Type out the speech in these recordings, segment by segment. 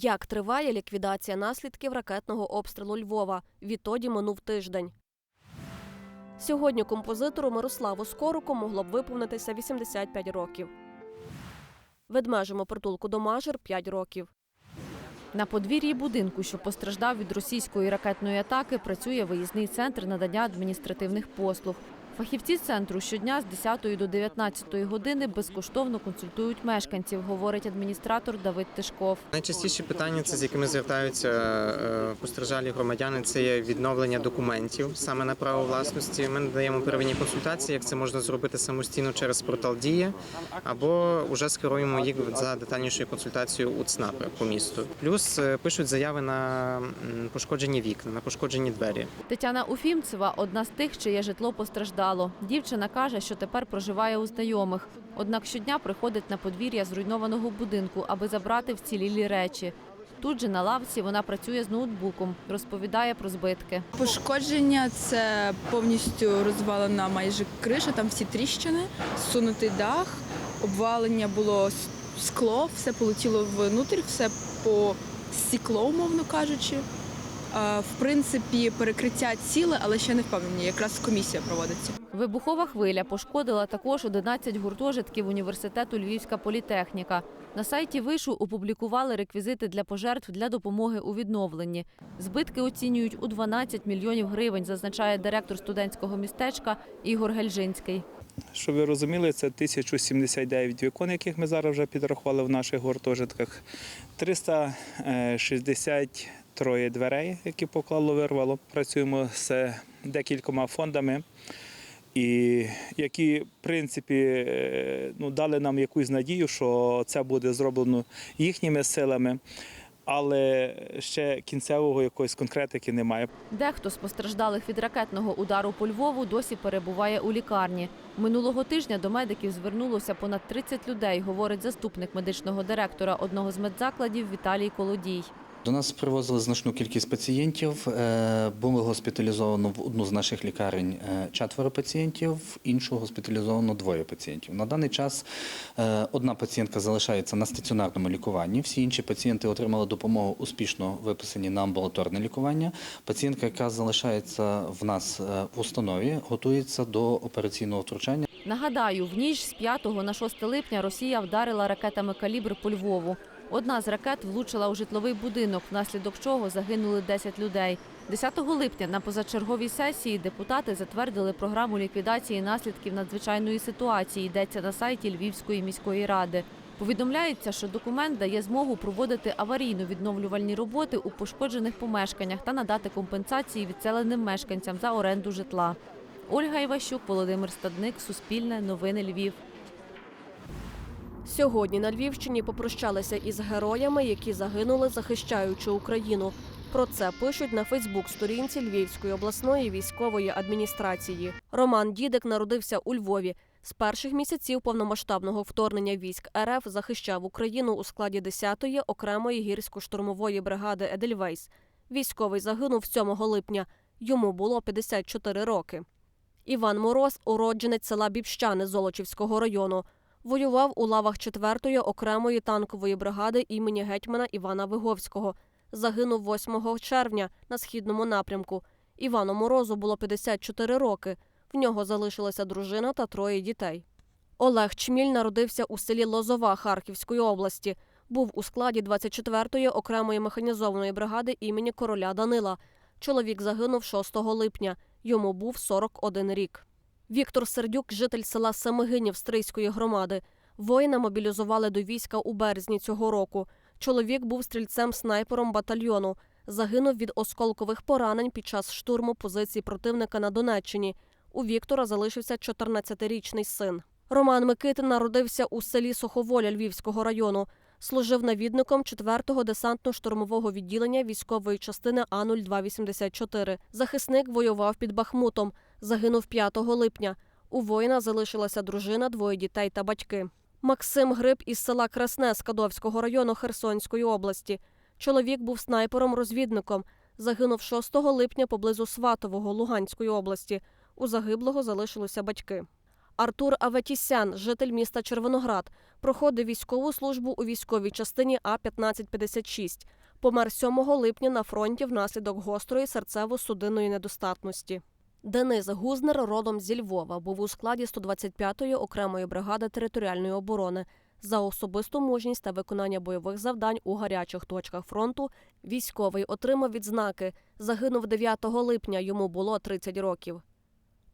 Як триває ліквідація наслідків ракетного обстрілу Львова? Відтоді минув тиждень. Сьогодні композитору Мирославу Скоруку могло б виповнитися 85 років. Ведмежому притулку до Мажир 5 років. На подвір'ї будинку, що постраждав від російської ракетної атаки, працює виїзний центр надання адміністративних послуг. Фахівці центру щодня з 10 до 19 години безкоштовно консультують мешканців, говорить адміністратор Давид Тишков. Найчастіші питання, це з якими звертаються е, постраждалі громадяни, це є відновлення документів саме на право власності. Ми надаємо первинні консультації, як це можна зробити самостійно через портал Дія, або вже скеруємо їх за детальнішою консультацією у ЦНАПи по місту. Плюс е, пишуть заяви на пошкоджені вікна, на пошкоджені двері. Тетяна Уфімцева одна з тих, чиє житло постраждало. Дівчина каже, що тепер проживає у знайомих. Однак щодня приходить на подвір'я зруйнованого будинку, аби забрати вцілілі речі. Тут же на лавці вона працює з ноутбуком, розповідає про збитки. Пошкодження це повністю розвалена майже криша, там всі тріщини, сунутий дах, обвалення було скло, все полетіло внутрь, все по стекло, умовно кажучи. А, В принципі, перекриття ціле, але ще не впевнені. Якраз комісія проводиться. Вибухова хвиля пошкодила також 11 гуртожитків університету Львівська політехніка. На сайті вишу опублікували реквізити для пожертв для допомоги у відновленні. Збитки оцінюють у 12 мільйонів гривень, зазначає директор студентського містечка Ігор Гельжинський. Щоб ви розуміли, це 1079 вікон, яких ми зараз вже підрахували в наших гуртожитках, 363 дверей, які поклало вирвало. Працюємо з декількома фондами, і які, в принципі, е, ну, дали нам якусь надію, що це буде зроблено їхніми силами. Але ще кінцевого якоїсь конкретики немає. Дехто з постраждалих від ракетного удару по Львову досі перебуває у лікарні. Минулого тижня до медиків звернулося понад 30 людей, говорить заступник медичного директора одного з медзакладів Віталій Колодій. До нас привозили значну кількість пацієнтів. Е, Було госпіталізовано в одну з наших лікарень е, четверо пацієнтів, в іншу госпіталізовано двоє пацієнтів. На даний час е, одна пацієнтка залишається на стаціонарному лікуванні. Всі інші пацієнти отримали допомогу успішно виписані на амбулаторне лікування. Пацієнтка, яка залишається в нас в установі, готується до операційного втручання. Нагадаю, в ніч з 5 на 6 липня Росія вдарила ракетами калібр по Львову. Одна з ракет влучила у житловий будинок, внаслідок чого загинули 10 людей. 10 липня на позачерговій сесії депутати затвердили програму ліквідації наслідків надзвичайної ситуації. Йдеться на сайті Львівської міської ради. Повідомляється, що документ дає змогу проводити аварійно-відновлювальні роботи у пошкоджених помешканнях та надати компенсації відселеним мешканцям за оренду житла. Ольга Іващук, Володимир Стадник, Суспільне, Новини Львів. Сьогодні на Львівщині попрощалися із героями, які загинули, захищаючи Україну. Про це пишуть на Фейсбук-сторінці Львівської обласної військової адміністрації. Роман Дідик народився у Львові. З перших місяців повномасштабного вторгнення військ РФ захищав Україну у складі 10-ї окремої гірсько-штурмової бригади Едельвейс. Військовий загинув 7 липня. Йому було 54 роки. Іван Мороз, уродженець села Бібщани Золочівського району. Воював у лавах 4-ї окремої танкової бригади імені гетьмана Івана Виговського. Загинув 8 червня на східному напрямку. Івану Морозу було 54 роки. В нього залишилася дружина та троє дітей. Олег Чміль народився у селі Лозова Харківської області. Був у складі 24-ї окремої механізованої бригади імені короля Данила. Чоловік загинув 6 липня. Йому був 41 рік. Віктор Сердюк, житель села Семигинів Стрийської громади. Воїна мобілізували до війська у березні цього року. Чоловік був стрільцем-снайпером батальйону. Загинув від осколкових поранень під час штурму позицій противника на Донеччині. У Віктора залишився 14-річний син. Роман Микитин народився у селі Суховоля Львівського району. Служив навідником 4-го десантно-штурмового відділення військової частини А-0284. Захисник воював під Бахмутом. Загинув 5 липня. У воїна залишилася дружина, двоє дітей та батьки. Максим Гриб із села Красне Скадовського району Херсонської області. Чоловік був снайпером-розвідником. Загинув 6 липня поблизу Сватового Луганської області. У загиблого залишилися батьки. Артур Аветісян, житель міста Червоноград, проходив військову службу у військовій частині А 1556 Помер 7 липня на фронті внаслідок гострої серцево-судинної недостатності. Денис Гузнер, родом зі Львова, був у складі 125-ї окремої бригади територіальної оборони. За особисту мужність та виконання бойових завдань у гарячих точках фронту військовий отримав відзнаки. Загинув 9 липня, йому було 30 років.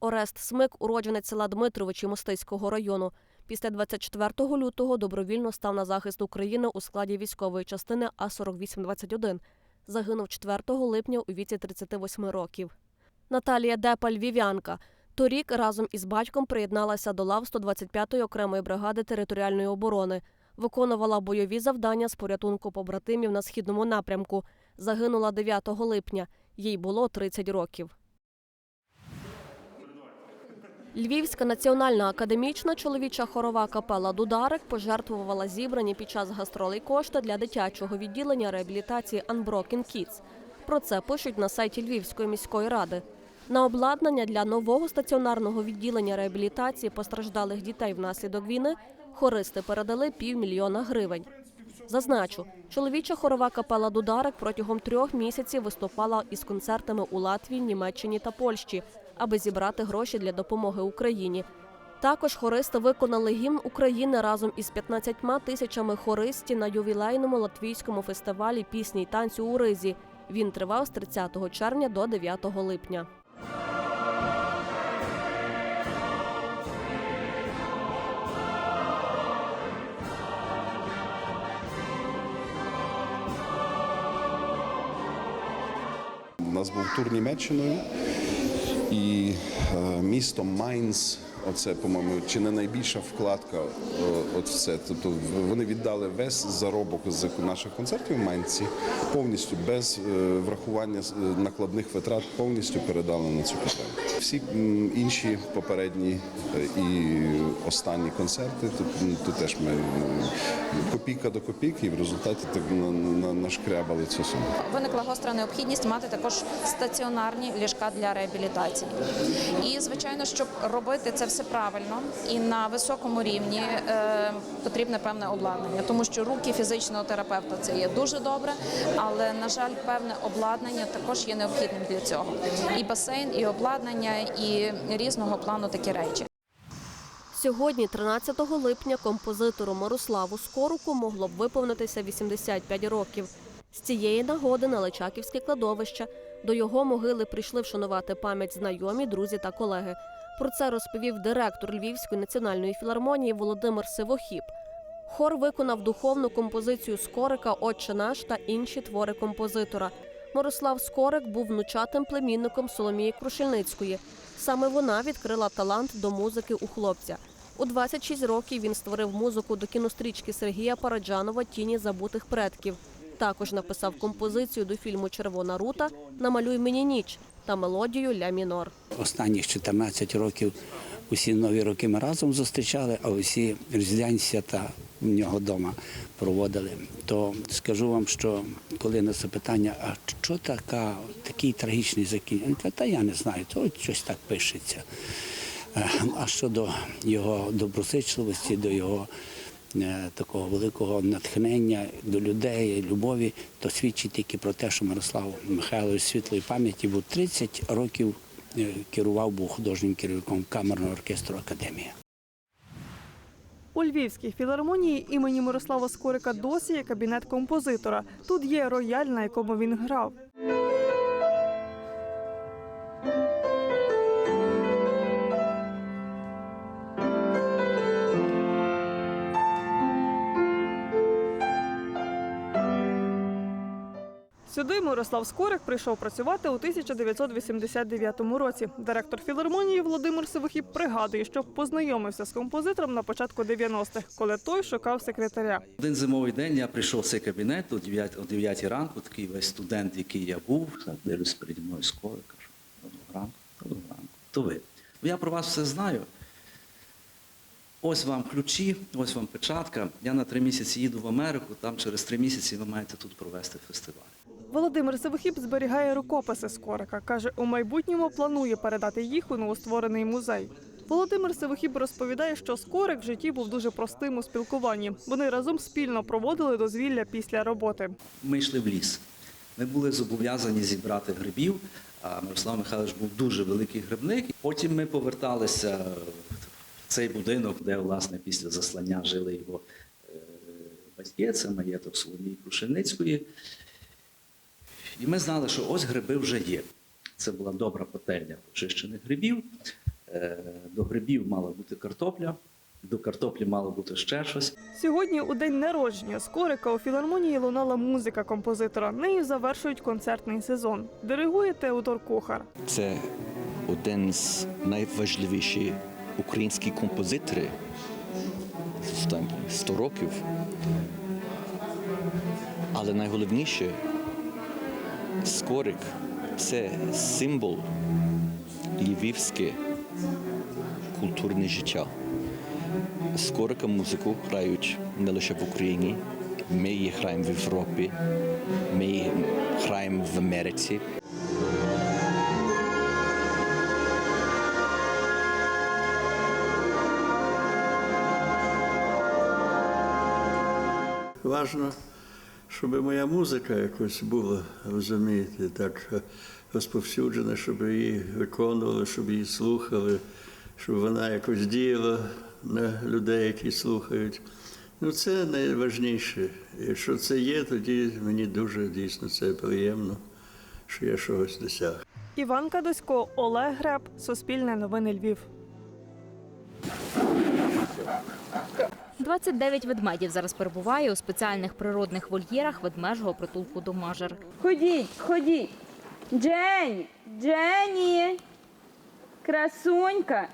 Орест Смик, уродженець села Дмитровичі Мостиського району. Після 24 лютого добровільно став на захист України у складі військової частини А-4821. Загинув 4 липня у віці 38 років. Наталія Депа львів'янка. Торік разом із батьком приєдналася до лав 125-ї окремої бригади територіальної оборони. Виконувала бойові завдання з порятунку побратимів на східному напрямку. Загинула 9 липня. Їй було 30 років. Львівська національна академічна чоловіча хорова капела Дударик пожертвувала зібрані під час гастролей кошти для дитячого відділення реабілітації Unbroken Kids. Про це пишуть на сайті Львівської міської ради. На обладнання для нового стаціонарного відділення реабілітації постраждалих дітей внаслідок війни хористи передали півмільйона гривень. Зазначу, чоловіча хорова капела Дударик протягом трьох місяців виступала із концертами у Латвії, Німеччині та Польщі, аби зібрати гроші для допомоги Україні. Також хористи виконали гімн України разом із 15 тисячами хористів на ювілейному латвійському фестивалі пісні й танцю у Ризі. Він тривав з 30 червня до 9 липня. У нас був тур Німеччиною і е, місто Майнц. Оце, по-моєму, чи не найбільша вкладка от в це. Тобто вони віддали весь заробок з наших концертів в Майнці повністю без е, врахування е, накладних витрат, повністю передали на цю потребу. Всі інші попередні е, і останні концерти, тут, тут теж ми копійка до копійки, і в результаті так на- на- нашкрябали цю суму. Виникла гостра необхідність мати також стаціонарні ліжка для реабілітації. І звичайно, щоб робити це все правильно і на високому рівні е, потрібне певне обладнання, тому що руки фізичного терапевта це є дуже добре, але на жаль, певне обладнання також є необхідним для цього. І басейн, і обладнання, і різного плану такі речі. Сьогодні, 13 липня, композитору Мирославу Скоруку могло б виповнитися 85 років. З цієї нагоди на Личаківське кладовище до його могили прийшли вшанувати пам'ять знайомі, друзі та колеги. Про це розповів директор Львівської національної філармонії Володимир Сивохіб. Хор виконав духовну композицію Скорика Отче наш та інші твори композитора. Мирослав Скорик був внучатим племінником Соломії Крушельницької. Саме вона відкрила талант до музики у хлопця. У 26 років він створив музику до кінострічки Сергія Параджанова Тіні забутих предків. Також написав композицію до фільму Червона рута Намалюй мені ніч та мелодію Ля мінор. Останніх 14 років усі нові роки ми разом зустрічали, а усі різдвяні свята в нього вдома проводили. То скажу вам, що коли на запитання, а що така, такий трагічний закінчення? Та я не знаю, то щось так пишеться. Е, А щодо його доброзичливості, до його такого великого натхнення до людей, любові, то свідчить тільки про те, що Мирослав Михайлович світлої пам'яті був 30 років е, керував, був художнім керівником камерного оркестру Академія. У Львівській філармонії імені Мирослава Скорика досі є кабінет композитора. Тут є рояль, на якому він грав. Сюди Мирослав Скорик прийшов працювати у 1989 році. Директор філармонії Володимир Сивохіб пригадує, що познайомився з композитором на початку 90-х, коли той шукав секретаря. Один зимовий день я прийшов в цей кабінет о 9, о 9 ранку, такий весь студент, який я був, дивлюсь переді мною скоро, кажу, доброго ранку, доброго ранку. То ви. «Ну, Я про вас все знаю. Ось вам ключі, ось вам печатка. Я на три місяці їду в Америку, там через три місяці ви маєте тут провести фестиваль. Володимир Сивохіб зберігає рукописи Скорика. Каже, у майбутньому планує передати їх у новостворений музей. Володимир Сивохіб розповідає, що скорик в житті був дуже простим у спілкуванні. Вони разом спільно проводили дозвілля після роботи. Ми йшли в ліс. Ми були зобов'язані зібрати грибів, а Мирослав Михайлович був дуже великий грибник. Потім ми поверталися в цей будинок, де, власне, після заслання жили його е, батьки, це маєток Соломії Крушельницької. І ми знали, що ось гриби вже є. Це була добра пательня очищених грибів. Е, До грибів мала бути картопля, до картоплі мало бути ще щось. Сьогодні, у день народження скорика у філармонії лунала музика композитора. Нею завершують концертний сезон. Диригує Теодор Кохар. Це один з найважливіших українських композиторів останні 100 років. Але найголовніше скорик це символ львівське культурне життя. Скорика музику грають не лише в Україні. Ми її граємо в Європі, ми її граємо в Америці. Важно, щоб моя музика якось була, розумієте, так е, розповсюджена, щоб її виконували, щоб її слухали, щоб вона якось діяла на людей, які слухають. Ну, це найважніше. Якщо це є, тоді мені дуже дійсно це приємно, що я чогось досяг. Іван Кадосько, Олег Греб, Суспільне новини Львів. 29 ведмедів зараз перебуває у спеціальних природних вольєрах ведмежого притулку Домажер. Ходіть, ходіть. Джені, Джені. Красунька.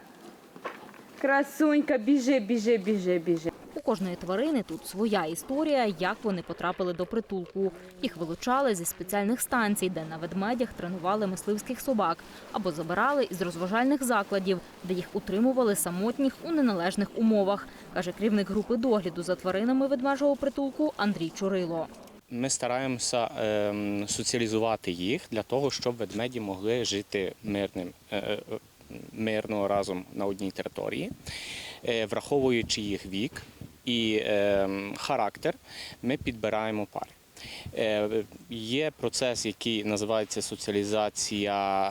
Красунька, біжи, біжи, біжи, біжи. У кожної тварини тут своя історія, як вони потрапили до притулку. Їх вилучали зі спеціальних станцій, де на ведмедях тренували мисливських собак, або забирали із розважальних закладів, де їх утримували самотніх у неналежних умовах, каже керівник групи догляду за тваринами ведмежого притулку Андрій Чурило. Ми стараємося ем, соціалізувати їх для того, щоб ведмеді могли жити мирним, е, е, мирно разом на одній території, Е, враховуючи їх вік і ем, характер, ми підбираємо пари. Є процес, який називається соціалізація,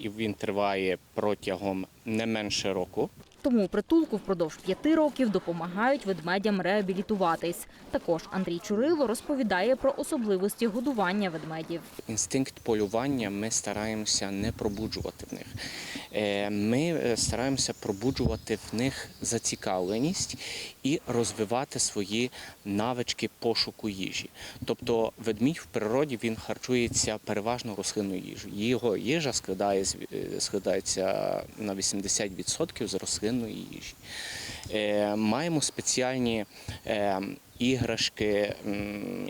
і він триває протягом не менше року. Тому притулку впродовж п'яти років допомагають ведмедям реабілітуватись. Також Андрій Чурило розповідає про особливості годування ведмедів. Інстинкт полювання ми стараємося не пробуджувати в них. Е, Ми е, стараємося пробуджувати в них зацікавленість і розвивати свої навички пошуку їжі. Тобто ведмідь в природі він харчується переважно рослинною їжею. Його їжа складає, е, складається на 80% з рослинної їжі. Маємо спеціальні іграшки,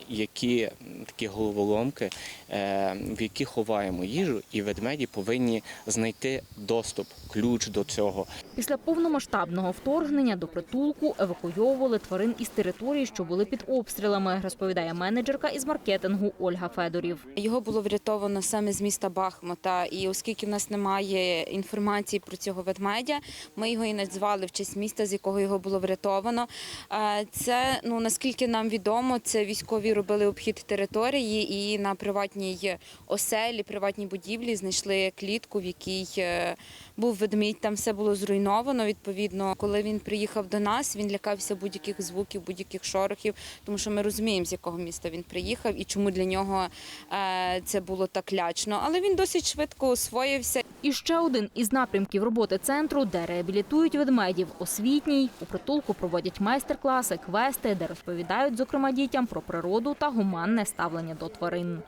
які такі головоломки, е, в які ховаємо їжу, і ведмеді повинні знайти доступ, ключ до цього. Після повномасштабного вторгнення до притулку евакуйовували тварин із території, що були під обстрілами, розповідає менеджерка із маркетингу Ольга Федорів. Його було врятовано саме з міста Бахмута. І оскільки в нас немає інформації про цього ведмедя, ми його і назвали в честь міста, з якого його було врятовано. Е, Це ну наскільки нам відомо, це військові робили обхід території і на приватній оселі, приватній будівлі знайшли клітку, в якій е, був ведмідь. Там все було зруйновано. Відповідно, коли він приїхав до нас, він лякався будь-яких звуків, будь-яких шорохів, тому що ми розуміємо, з якого міста він приїхав і чому для нього е, це було так лячно. Але він досить швидко освоївся. І ще один із напрямків роботи центру, де реабілітують ведмедів, освітній. У притулку проводять майстер-класи, квести, де розповідають, зокрема, дітям про природу та гуманне ставлення до тварин.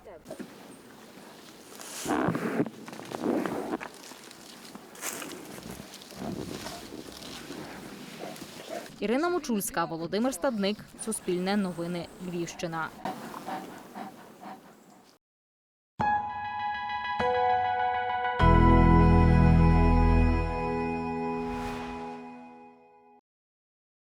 Ірина Мочульська, Володимир Стадник, Суспільне новини, Львівщина.